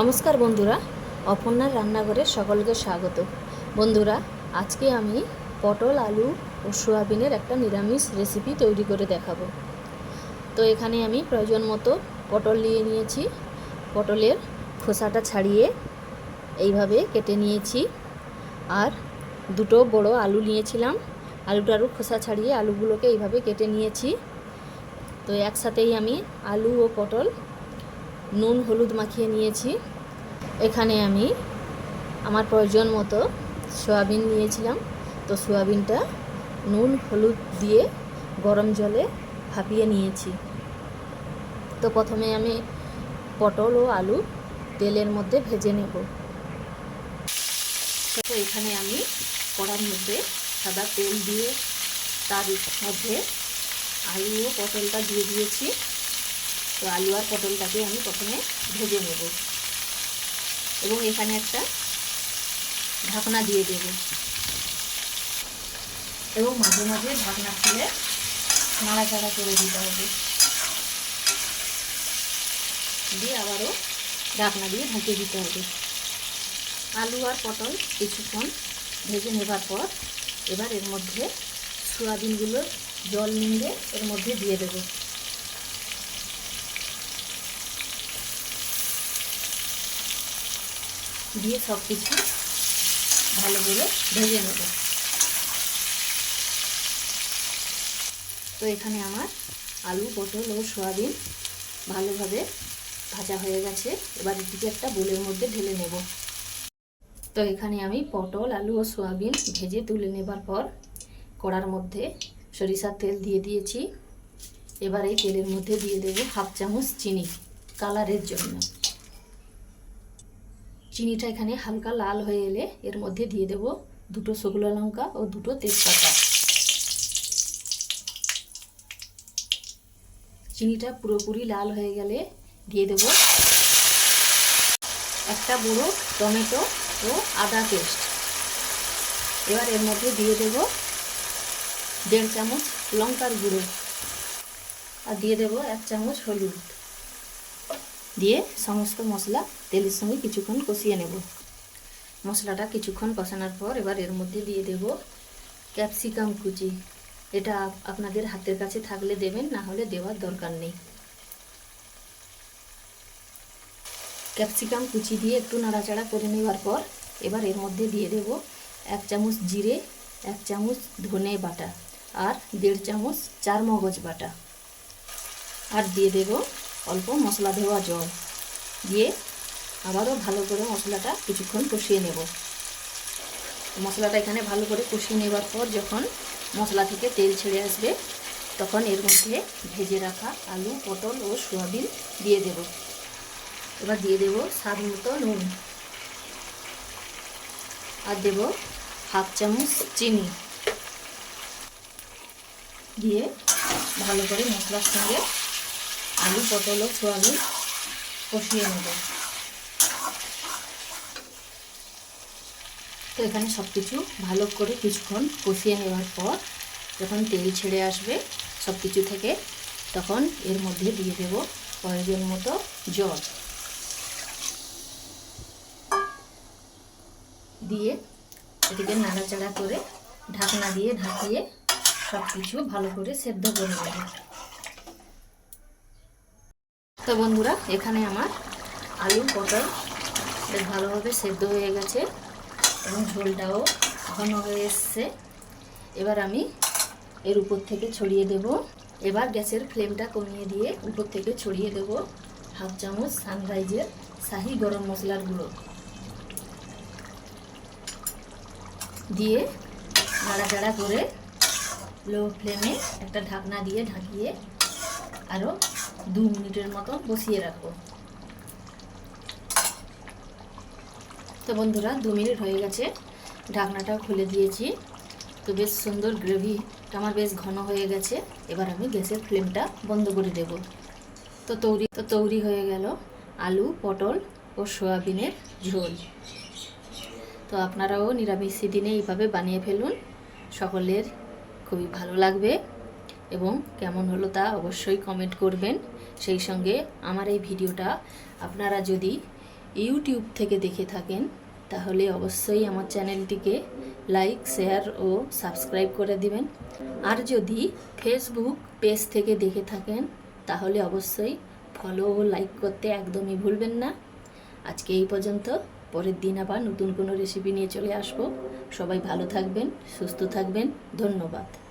নমস্কার বন্ধুরা, অপর্ণার রান্নাঘরে সকলকে স্বাগত। বন্ধুরা, আজকে আমি পটল, আলু ও সোয়াবিনের একটা নিরামিষ রেসিপি তৈরি করে দেখাবো। তো এখানে আমি প্রয়োজন মতো পটল নিয়ে নিয়েছি। পটলের খোসাটা ছাড়িয়ে এইভাবে কেটে নিয়েছি। আর দুটো বড় আলু নিয়েছিলাম। আলুটারও খোসা ছাড়িয়ে আলুগুলোকে এইভাবে কেটে নিয়েছি। তো একসাথেই আমি আলু ও পটল নুন হলুদ মাখিয়ে নিয়েছি। এখানে আমি আমার প্রয়োজন মতো সয়াবিন নিয়েছিলাম। তো সয়াবিনটা নুন হলুদ দিয়ে গরম জলে ভাপিয়ে নিয়েছি। তো প্রথমে আমি পটল ও আলু তেলের মধ্যে ভেজে নেব। তো এখানে আমি কড়ার মধ্যে সাদা তেল দিয়ে তার মধ্যে আলু ও পটলটা দিয়ে দিয়েছি। তো আলু আর পটলটাকে আমি প্রথমে ভেজে নেব। এবং এখানে একটা ঢাকনা দিয়ে দেব। এবং মাঝে মাঝে ঢাকনা খুলে নাড়াচাড়া করে দিতে হবে। দিয়ে আবারও ঢাকনা দিয়ে ঢেকে দিতে হবে। আলু আর পটল কিছুক্ষণ ভেজে নেবার পর এবার এর মধ্যে সোয়াবিনগুলো জল নিংড়ে এর মধ্যে দিয়ে দেবো। দিয়ে সব কিছু ভালো করে ভেজে নেব। তো এখানে আমার আলু, পটল ও সয়াবিন ভালোভাবে ভাজা হয়ে গেছে। এবার এটিকে একটা বোলের মধ্যে ঢেলে নেব। তো এখানে আমি পটল, আলু ও সয়াবিন ভেজে তুলে নেবার পর কড়ার মধ্যে সরিষার তেল দিয়ে দিয়েছি। এবার এই তেলের মধ্যে দিয়ে দেবো হাফ চামচ চিনি কালারের জন্য। চিনিটা এখানে হালকা লাল হয়ে এলে এর মধ্যে দিয়ে দেব দুটো শুকনো লঙ্কা ও দুটো তেজপাতা। চিনিটা পুরোপুরি লাল হয়ে গেলে দিয়ে দেব একটা বড় টমেটো ও আদা পেস্ট। এবার এর মধ্যে দিয়ে দেব দেড় চামচ লঙ্কার গুঁড়ো আর দিয়ে দেব এক চামচ হলুদ। দিয়ে সমস্ত মশলা তেলের সঙ্গে কিছুক্ষণ কষিয়ে নেব। মশলাটা কিছুক্ষণ কষানোর পর এবার এর মধ্যে দিয়ে দেব ক্যাপসিকাম কুচি। এটা আপনাদের হাতের কাছে থাকলে দেবেন, না হলে দেওয়ার দরকার নেই। ক্যাপসিকাম কুচি দিয়ে একটু নাড়াচাড়া করে নেওয়ার পর এবার এর মধ্যে দিয়ে দেব এক চামচ জিরে, এক চামচ ধনে বাটা আর দেড় চামচ চার মগজ বাটা। আর দিয়ে দেব অল্প মশলা দেওয়া জল দিয়ে আবারও ভালো করে মশলাটা কিছুক্ষণ কষিয়ে নেব। মশলাটা এখানে ভালো করে কষিয়ে নেবার পর যখন মশলা থেকে তেল ছেড়ে আসবে, তখন এর মধ্যে ভেজে রাখা আলু, পটল ও সোয়াবিন দিয়ে দেব। এবার দিয়ে দেব স্বাদ মতো নুন। আর দেব হাফ চামচ চিনি। দিয়ে ভালো করে মশলার সঙ্গে আলু, পটল ও সোয়াবিন কষিয়ে নেব। তো এখানে সব কিছু ভালো করে কিছুক্ষণ কষিয়ে নেওয়ার পর যখন তেল ছেড়ে আসবে সব কিছু থেকে, তখন এর মধ্যে দিয়ে দেব প্রয়োজন মতো জল। দিয়ে এটিকে নাড়াচাড়া করে ঢাকনা দিয়ে ঢাকিয়ে সব কিছু ভালো করে সেদ্ধ করে নেব। তো বন্ধুরা, এখানে আমার আলু, পটল বেশ ভালোভাবে সেদ্ধ হয়ে গেছে এবং ঝোলটাও ঘন হয়ে এসছে। এবার আমি এর উপর থেকে ছড়িয়ে দেব। এবার গ্যাসের ফ্লেমটা কমিয়ে দিয়ে উপর থেকে ছড়িয়ে দেব হাফ চামচ সানরাইজের শাহি গরম মশলার গুঁড়ো। দিয়ে নাড়াচাড়া করে লো ফ্লেমে একটা ঢাকনা দিয়ে ঢাকিয়ে আরও দু মিনিটের মতো বসিয়ে রাখব। তো বন্ধুরা, দু মিনিট হয়ে গেছে। ঢাকনাটা খুলে দিয়েছি। তো বেশ সুন্দর গ্রেভিটা আমার বেশ ঘন হয়ে গেছে। এবার আমি গ্যাসের ফ্লেমটা বন্ধ করে দেব। তো তৈরি তো তৈরি হয়ে গেল আলু, পটল ও সয়াবিনের ঝোল। তো আপনারাও নিরামিষ দিনে এইভাবে বানিয়ে ফেলুন। সকলের খুবই ভালো লাগবে। এবং কেমন হলো তা অবশ্যই কমেন্ট করবেন। সেই সঙ্গে আমার এই ভিডিওটা আপনারা যদি ইউটিউব থেকে দেখে থাকেন, তাহলে অবশ্যই আমার চ্যানেলটিকে লাইক শেয়ার ও সাবস্ক্রাইব করে দিবেন। আর যদি ফেসবুক পেজ থেকে দেখে থাকেন, তাহলে অবশ্যই ফলো ও লাইক করতে একদমই ভুলবেন না। আজকে এই পর্যন্ত, পরের দিন আবার নতুন কোনো রেসিপি নিয়ে চলে আসব। সবাই ভালো থাকবেন, সুস্থ থাকবেন, ধন্যবাদ।